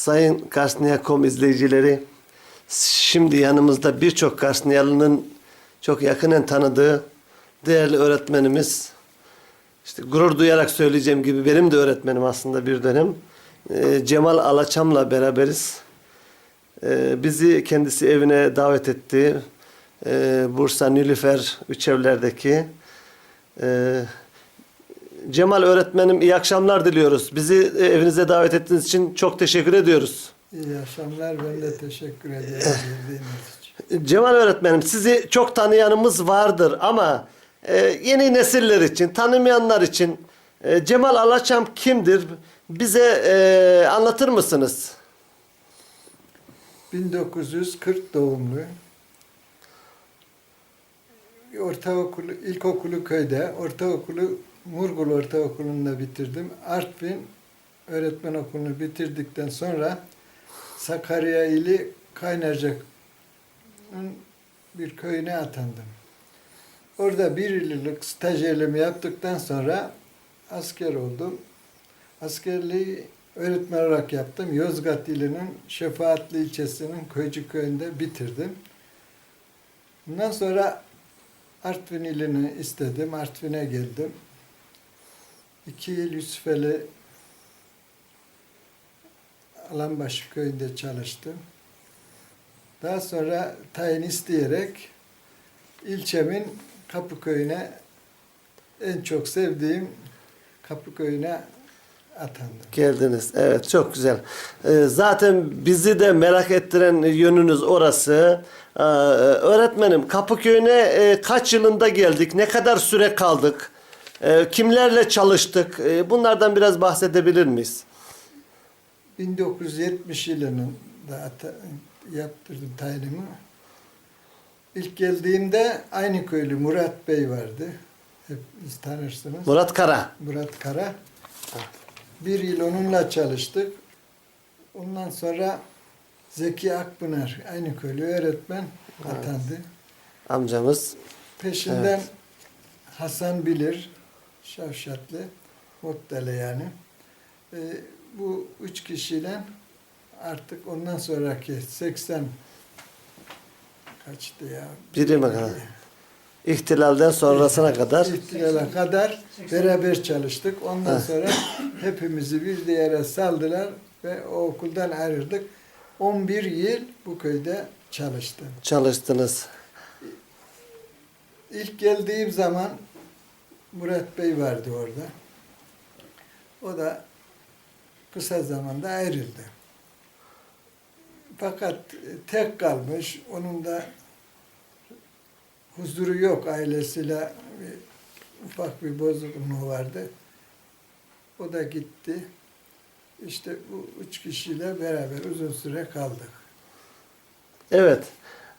Sayın Karsniya.com izleyicileri, şimdi yanımızda birçok Karsniyalı'nın çok yakinen tanıdığı değerli öğretmenimiz, işte gurur duyarak söyleyeceğim gibi benim de öğretmenim aslında bir dönem. Ee, Cemal Alaçam'la beraberiz. Ee, bizi kendisi evine davet etti. Ee, Bursa Nilüfer Üçevler'deki. Ee, Cemal öğretmenim iyi akşamlar diliyoruz. Bizi e, evinize davet ettiğiniz için çok teşekkür ediyoruz. İyi akşamlar. Ben de teşekkür ederim. Cemal öğretmenim sizi çok tanıyanımız vardır ama e, yeni nesiller için, tanımayanlar için e, Cemal Alaçam kimdir? Bize e, anlatır mısınız? 1940 doğumlu. Ortaokulu, ilkokulu köyde, ortaokulu Murgul Ortaokulu'nda bitirdim. Artvin öğretmen okulunu bitirdikten sonra Sakarya ili Kaynarca'nın bir köyüne atandım. Orada bir yıllık stajyerliğimi yaptıktan sonra asker oldum. Askerliği öğretmen olarak yaptım. Yozgat ilinin Şefaatli ilçesinin Köycü köyünde bitirdim. Bundan sonra Artvin ilini istedim. Artvin'e geldim. İki yıl Yusufeli Alanbaşı köyünde çalıştım. Daha sonra tayin isteyerek ilçemin Kapıköy'üne en çok sevdiğim Kapıköy'üne atandım. Geldiniz. Evet çok güzel. E, zaten bizi de merak ettiren yönünüz orası. E, öğretmenim Kapıköy'üne e, kaç yılında geldik? Ne kadar süre kaldık? E, kimlerle çalıştık? E, bunlardan biraz bahsedebilir miyiz? 1970 yılının da ata- yaptırdım tayinimi. İlk geldiğimde aynı köylü Murat Bey vardı. Hepiniz tanırsınız. Murat Kara. Murat Kara. Bir yıl onunla çalıştık. Ondan sonra Zeki Akpınar, aynı köylü öğretmen atandı. Amcamız. Peşinden Evet. Hasan Bilir, Şavşatlı, Muhtele yani. Ee, bu üç kişiyle artık ondan sonraki 80 kaçtı ya? Birime kadar. İhtilalden sonrasına kadar. İhtilale kadar beraber çalıştık. Ondan Evet. sonra hepimizi bir yere saldılar ve o okuldan ayrıldık. 11 yıl bu köyde çalıştım. çalıştınız. İlk geldiğim zaman Murat Bey vardı orada. O da kısa zamanda ayrıldı. Fakat tek kalmış. Onun da huzuru yok ailesiyle ufak bir bozukluğu vardı. O da gitti. İşte bu üç kişiyle beraber uzun süre kaldık. Evet.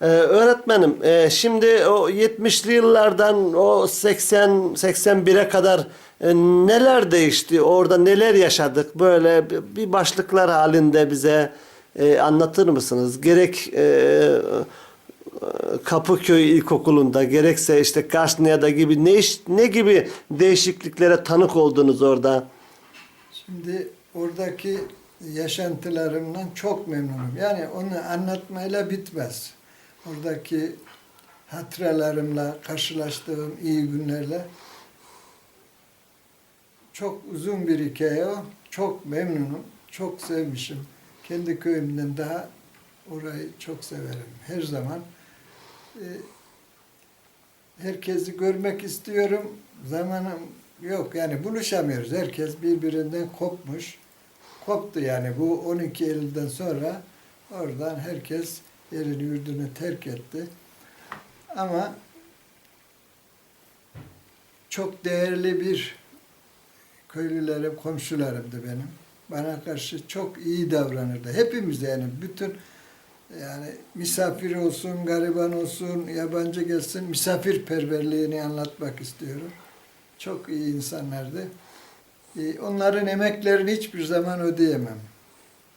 Ee, öğretmenim e, şimdi o 70'li yıllardan o 80 81'e kadar e, neler değişti? Orada neler yaşadık? Böyle bir- başlıklar halinde bize e, anlatır mısınız? Gerek e, Kapıköy İlkokulu'nda gerekse işte Karsniya'da gibi ne iş- ne gibi değişikliklere tanık oldunuz orada? Şimdi oradaki yaşantılarımdan çok memnunum. Yani onu anlatmayla bitmez. Oradaki hatıralarımla, karşılaştığım iyi günlerle çok uzun bir hikaye o. Çok memnunum. Çok sevmişim. Kendi köyümden daha orayı çok severim. Her zaman e, herkesi görmek istiyorum. Zamanım yok. Yani buluşamıyoruz. Herkes birbirinden kopmuş. Koptu yani. Bu 12 Eylül'den sonra oradan herkes yerini yurdunu terk etti. Ama çok değerli bir köylülerim, komşularımdı benim. Bana karşı çok iyi davranırdı. Hepimiz yani bütün yani misafir olsun, gariban olsun, yabancı gelsin misafirperverliğini anlatmak istiyorum. Çok iyi insanlardı. Ee, Onların emeklerini hiçbir zaman ödeyemem.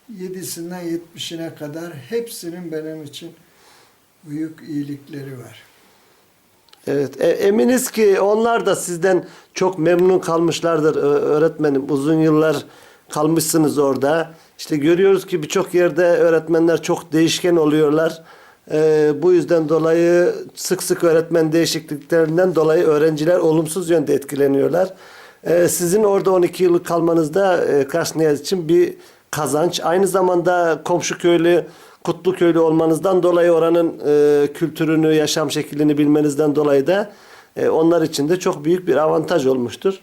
Yedisinden yetmişine kadar hepsinin benim için büyük iyilikleri var. Evet, e- eminiz ki onlar da sizden çok memnun kalmışlardır öğretmenim. Uzun yıllar kalmışsınız orada. İşte görüyoruz ki birçok yerde öğretmenler çok değişken oluyorlar. Ee, bu yüzden dolayı sık sık öğretmen değişikliklerinden dolayı öğrenciler olumsuz yönde etkileniyorlar. Ee, sizin orada 12 yıl kalmanızda e, Karsniyaz için bir kazanç. Aynı zamanda komşu köylü, Kutlu köylü olmanızdan dolayı oranın e, kültürünü, yaşam şeklini bilmenizden dolayı da e, onlar için de çok büyük bir avantaj olmuştur.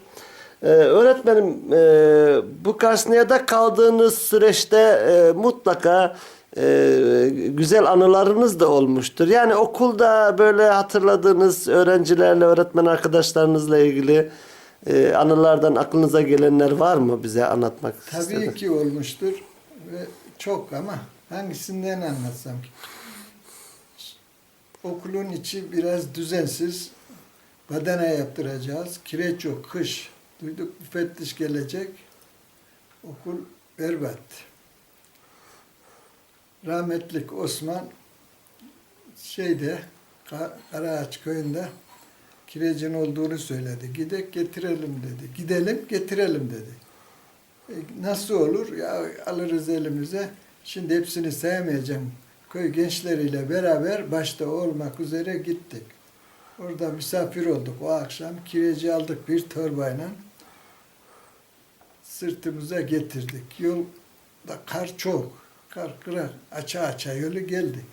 Ee, öğretmenim e, bu Karsniya'da kaldığınız süreçte e, mutlaka e, güzel anılarınız da olmuştur. Yani okulda böyle hatırladığınız öğrencilerle, öğretmen arkadaşlarınızla ilgili e, anılardan aklınıza gelenler var mı bize anlatmak Tabii istedim. ki olmuştur ve çok ama hangisinden anlatsam ki? Okulun içi biraz düzensiz. Badana yaptıracağız. Kireç yok, kış. Duyduk müfettiş gelecek. Okul berbat. Rahmetlik Osman şeyde Ka- Karaağaç köyünde kirecin olduğunu söyledi. Gidek getirelim dedi. Gidelim getirelim dedi. E, Nasıl olur? Ya alırız elimize. Şimdi hepsini sevmeyeceğim. Köy gençleriyle beraber başta olmak üzere gittik. Orada misafir olduk o akşam. Kireci aldık bir torbayla. Sırtımıza getirdik. Yolda kar çok. Kar kırar. Aça aça yolu geldik.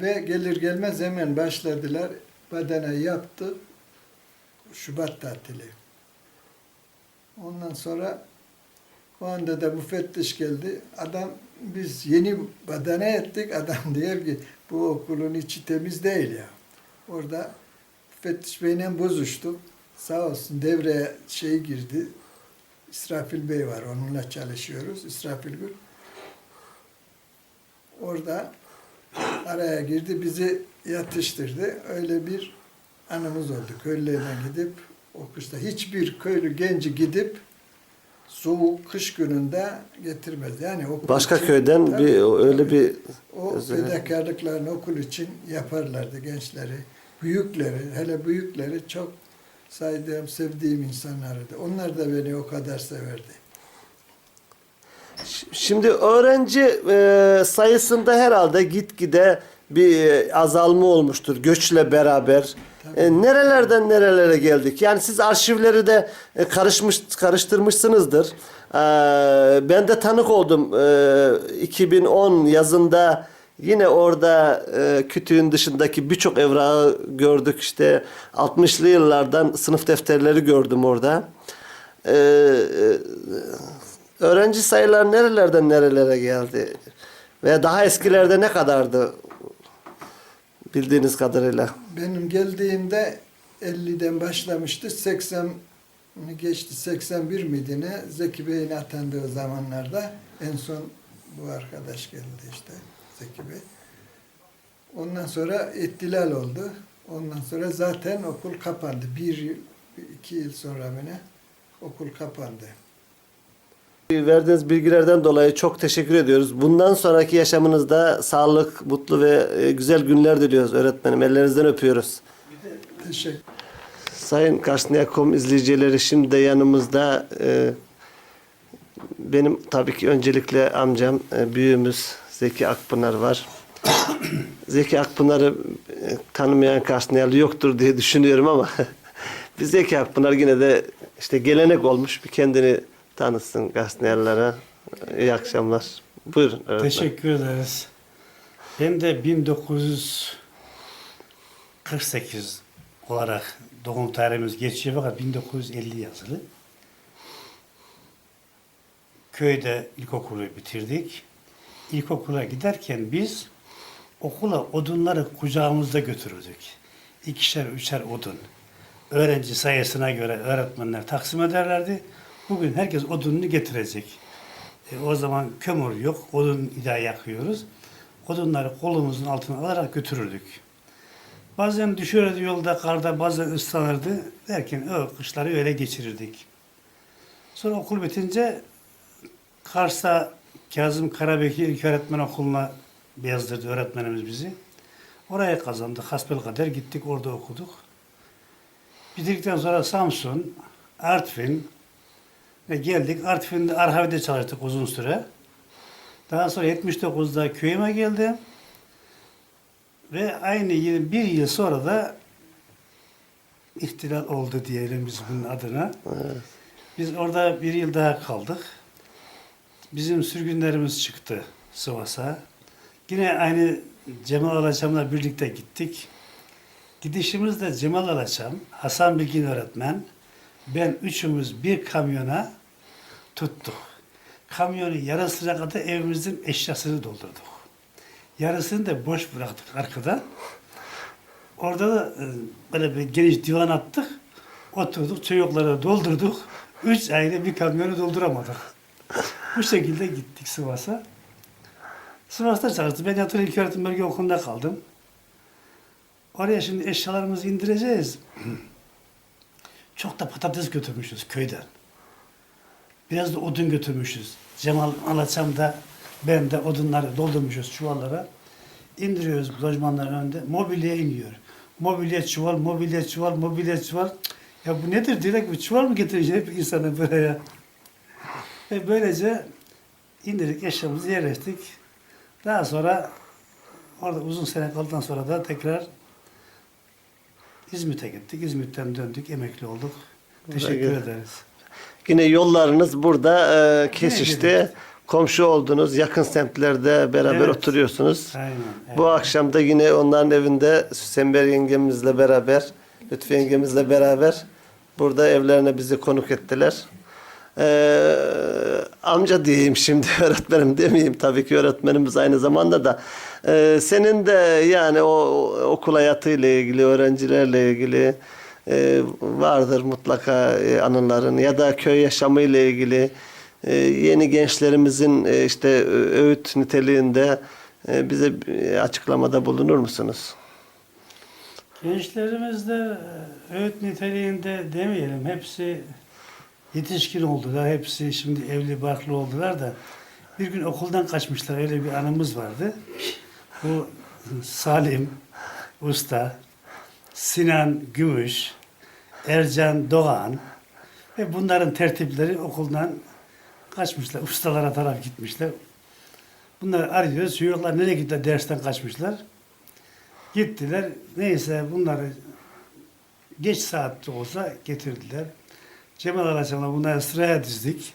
Ve gelir gelmez hemen başladılar. Badana yaptı. Şubat tatili. Ondan sonra o anda da müfettiş geldi. Adam biz yeni badana ettik. Adam diyor ki bu okulun içi temiz değil ya. Orada müfettiş beyle bozuştuk. Sağ olsun devreye şey girdi. İsrafil Bey var. Onunla çalışıyoruz. İsrafil Gül. Orada araya girdi. Bizi yatıştırdı. Öyle bir anımız oldu. Köylülerine gidip o kışta hiçbir köylü genci gidip soğuk kış gününde getirmez. Yani okul Başka için- köyden Tabii, bir öyle tabii. bir o fedakarlıklarını okul için yaparlardı gençleri. Büyükleri, hele büyükleri çok saydığım, sevdiğim insanlardı. Onlar da beni o kadar severdi. Şimdi öğrenci e, sayısında herhalde gitgide bir e, azalma olmuştur göçle beraber. E, nerelerden nerelere geldik? Yani siz arşivleri de e, karışmış karıştırmışsınızdır. E, ben de tanık oldum. E, 2010 yazında yine orada e, kütüğün dışındaki birçok evrağı gördük. İşte 60'lı yıllardan sınıf defterleri gördüm orada. E, e, öğrenci sayılar nerelerden nerelere geldi? Veya daha eskilerde ne kadardı? Bildiğiniz kadarıyla. Benim geldiğimde 50'den başlamıştı. 80 geçti 81 miydi ne? Zeki Bey'in atandığı zamanlarda en son bu arkadaş geldi işte Zeki Bey. Ondan sonra ihtilal oldu. Ondan sonra zaten okul kapandı. Bir yıl, iki yıl sonra ne? Okul kapandı. Verdiğiniz bilgilerden dolayı çok teşekkür ediyoruz. Bundan sonraki yaşamınızda sağlık, mutlu ve e, güzel günler diliyoruz öğretmenim. Ellerinizden öpüyoruz. Teşekkür Sayın Karsniyakom izleyicileri şimdi de yanımızda e, benim tabii ki öncelikle amcam, e, büyüğümüz Zeki Akpınar var. Zeki Akpınar'ı e, tanımayan Karsniyalı yoktur diye düşünüyorum ama biz Zeki Akpınar yine de işte gelenek olmuş bir kendini tanıtsın Karsniyalılara. İyi akşamlar. Buyurun öğretmen. Teşekkür ederiz. Ben de 1948 olarak doğum tarihimiz geçiyor fakat 1950 yazılı. Köyde ilkokulu bitirdik. İlkokula giderken biz okula odunları kucağımızda götürürdük. İkişer, üçer odun. Öğrenci sayısına göre öğretmenler taksim ederlerdi. Bugün herkes odununu getirecek. E, o zaman kömür yok, odun ida yakıyoruz. Odunları kolumuzun altına alarak götürürdük. Bazen düşerdi yolda, karda, bazen ıslanırdı. Derken o kışları öyle geçirirdik. Sonra okul bitince Kars'ta Kazım Karabekir İlköğretmen Okulu'na yazdırdı öğretmenimiz bizi. Oraya kazandık. Hasbelkader gittik, orada okuduk. Bitirdikten sonra Samsun, Artvin, Ve geldik. Artvin'de Arhavi'de çalıştık uzun süre. Daha sonra 79'da köyüme geldim. Ve aynı yıl, bir yıl sonra da ihtilal oldu diyelim biz bunun adına. Evet. Biz orada bir yıl daha kaldık. Bizim sürgünlerimiz çıktı Sivas'a. Yine aynı Cemal Alaçam'la birlikte gittik. Gidişimizde Cemal Alaçam, Hasan Bilgin öğretmen, ben üçümüz bir kamyona tuttuk. Kamyonun yarısına kadar evimizin eşyasını doldurduk. Yarısını da boş bıraktık arkada. Orada da e, böyle bir geniş divan attık. Oturduk, çocuklara doldurduk. Üç ayrı bir kamyonu dolduramadık. Bu şekilde gittik Sivas'a. Sivas'ta çalıştım. Ben yatılı ilköğretim bölge okulunda kaldım. Oraya şimdi eşyalarımızı indireceğiz. Çok da patates götürmüşüz köyden. Biraz da odun götürmüşüz. Cemal Alaçam da ben de odunları doldurmuşuz çuvallara. İndiriyoruz lojmanların önünde. Mobilya iniyor. Mobilya çuval, mobilya çuval, mobilya çuval. Ya bu nedir? Direkt bir çuval mı getirecek hep insana buraya? Ve böylece indirdik eşyamızı yerleştik. Daha sonra orada uzun sene kaldıktan sonra da tekrar İzmit'e gittik. İzmit'ten döndük, emekli olduk. Teşekkür ederiz. Yine yollarınız burada e, kesişti. Evet. Komşu oldunuz. Yakın semtlerde beraber Evet. oturuyorsunuz. Aynen. evet. Bu akşam da yine onların evinde Sember yengemizle beraber, Lütfi yengemizle beraber burada evlerine bizi konuk ettiler. Ee, amca diyeyim şimdi öğretmenim demeyeyim tabii ki öğretmenimiz aynı zamanda da Ee, senin de yani o o okul hayatıyla ilgili öğrencilerle ilgili e, vardır mutlaka e, anıların ya da köy yaşamıyla ilgili e, yeni gençlerimizin e, işte öğüt niteliğinde e, bize bir açıklamada bulunur musunuz? Gençlerimizde e, öğüt niteliğinde demeyelim. Hepsi yetişkin oldular. Hepsi şimdi evli barklı oldular da bir gün okuldan kaçmışlar. Öyle bir anımız vardı. Bu Salim Usta, Sinan Gümüş, Ercan Doğan ve bunların tertipleri okuldan kaçmışlar. Ustalara taraf gitmişler. Bunları arıyoruz. Çocuklar nereye gitti dersten kaçmışlar. Gittiler. Neyse bunları geç saatte olsa getirdiler. Cemal Alaçam'la bunları sıraya dizdik.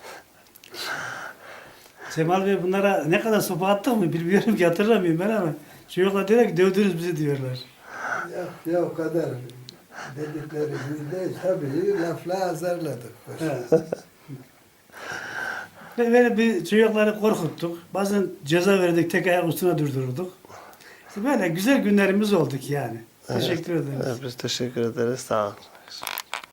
Cemal Bey bunlara ne kadar sopa attık mı bilmiyorum ki hatırlamıyorum ben ama çocuklar diyorlar ki dövdünüz bizi diyorlar. Ya, ya o kadar dedikleri değil. Tabii lafla azarladık. Evet. Ve böyle bir çocukları korkuttuk. Bazen ceza verdik, tek ayak üstüne durdururduk. İşte böyle güzel günlerimiz olduk yani. Teşekkür ederiz. Evet, biz teşekkür ederiz. Sağ olun.